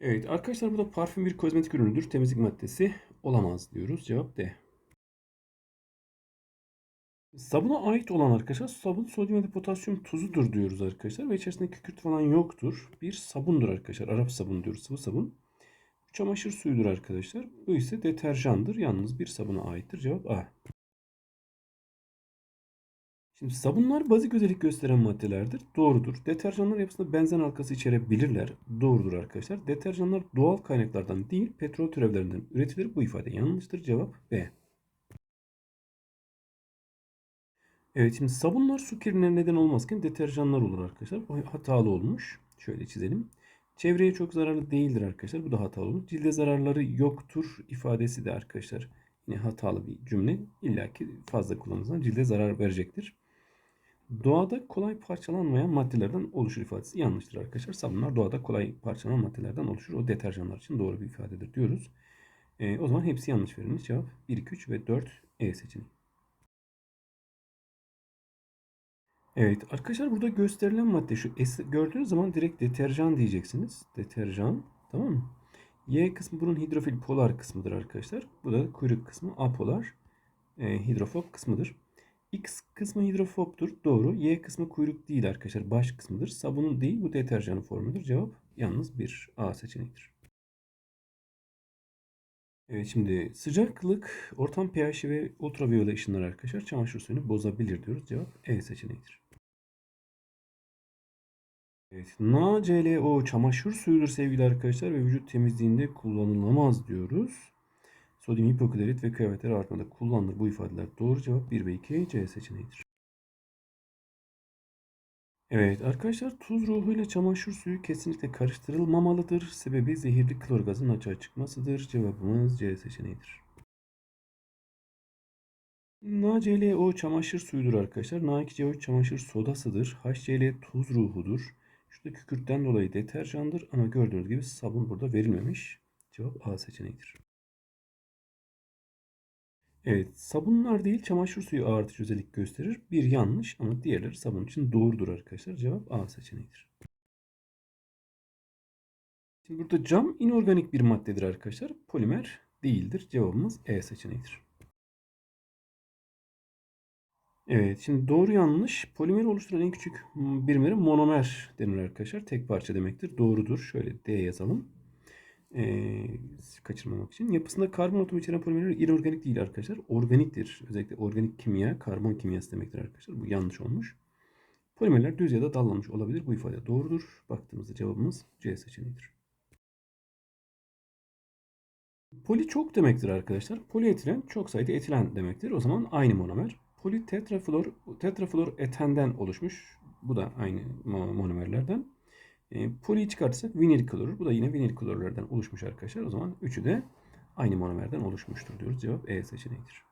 Evet arkadaşlar bu da parfüm bir kozmetik ürünüdür. Temizlik maddesi olamaz diyoruz. Cevap D. Sabuna ait olan arkadaşlar sabun sodyum da potasyum tuzudur diyoruz arkadaşlar ve içerisinde kükürt falan yoktur. Bir sabundur arkadaşlar. Arap sabunu diyoruz. Sıvı sabun. Çamaşır suyudur arkadaşlar. Bu ise deterjandır. Yalnız bir sabuna aittir. Cevap A. Şimdi sabunlar bazik özellik gösteren maddelerdir. Doğrudur. Deterjanlar yapısında benzen halkası içerebilirler. Doğrudur arkadaşlar. Deterjanlar doğal kaynaklardan değil petrol türevlerinden üretilir. Bu ifade yanlıştır. Cevap B. Evet şimdi sabunlar su kirliliğine neden olmazken deterjanlar olur arkadaşlar. Bu hatalı olmuş. Şöyle çizelim. Çevreye çok zararlı değildir arkadaşlar. Bu da hatalı olur. Cilde zararları yoktur ifadesi de arkadaşlar yine hatalı bir cümle. İlla ki fazla kullanırsan cilde zarar verecektir. Doğada kolay parçalanmayan maddelerden oluşur ifadesi yanlıştır arkadaşlar. Sabunlar doğada kolay parçalanan maddelerden oluşur. O deterjanlar için doğru bir ifadedir diyoruz. E, o zaman hepsi yanlış verilmiş. Cevap 1, 2, 3 ve 4 E seçeneği. Evet arkadaşlar burada gösterilen madde şu gördüğünüz zaman direkt deterjan diyeceksiniz. Deterjan tamam mı? Y kısmı bunun hidrofil polar kısmıdır arkadaşlar. Bu da kuyruk kısmı apolar e, hidrofob kısmıdır. X kısmı hidrofobdur. Doğru. Y kısmı kuyruk değil arkadaşlar. Baş kısmıdır. Sabunun değil bu deterjanın formudur. Cevap yalnız bir A seçeneğidir. Evet şimdi sıcaklık, ortam pH ve ultraviyole ışınlar arkadaşlar çamaşır suyunu bozabilir diyoruz. Cevap E seçeneğidir. Evet, NaClO çamaşır suyudur sevgili arkadaşlar ve vücut temizliğinde kullanılamaz diyoruz. Sodyum hipoklorit ve kıyafetler artmada kullanılır. Bu ifadeler doğru cevap 1 ve 2 C seçeneğidir. Evet arkadaşlar tuz ruhuyla çamaşır suyu kesinlikle karıştırılmamalıdır. Sebebi zehirli klor gazının açığa çıkmasıdır. Cevabımız C seçeneğidir. NaClO çamaşır suyudur arkadaşlar. Na2CO çamaşır sodasıdır. HCl tuz ruhudur. Şurada kükürtten dolayı deterjandır ama gördüğünüz gibi sabun burada verilmemiş. Cevap A seçeneğidir. Evet, sabunlar değil çamaşır suyu ağırtıcı özellik gösterir. Bir yanlış ama diğerleri sabun için doğrudur arkadaşlar. Cevap A seçeneğidir. Şimdi burada cam inorganik bir maddedir arkadaşlar. Polimer değildir. Cevabımız E seçeneğidir. Evet, şimdi doğru yanlış. Polimeri oluşturan en küçük birimleri monomer denir arkadaşlar. Tek parça demektir. Doğrudur. Şöyle D yazalım e, kaçırmamak için. Yapısında karbon atomu içeren polimerler inorganik değil arkadaşlar. Organiktir. Özellikle organik kimya, karbon kimyası demektir arkadaşlar. Bu yanlış olmuş. Polimerler düz ya da dallanmış olabilir. Bu ifade doğrudur. Baktığımızda cevabımız C seçeneğidir. Poli çok demektir arkadaşlar. Polietilen çok sayıda etilen demektir. O zaman aynı monomer. Politetraflor, tetraflor etenden oluşmuş. Bu da aynı monomerlerden. E, poliyi çıkartırsak vinil klorür. Bu da yine vinil klorürlerden oluşmuş arkadaşlar. O zaman üçü de aynı monomerden oluşmuştur diyoruz. Cevap E seçeneğidir.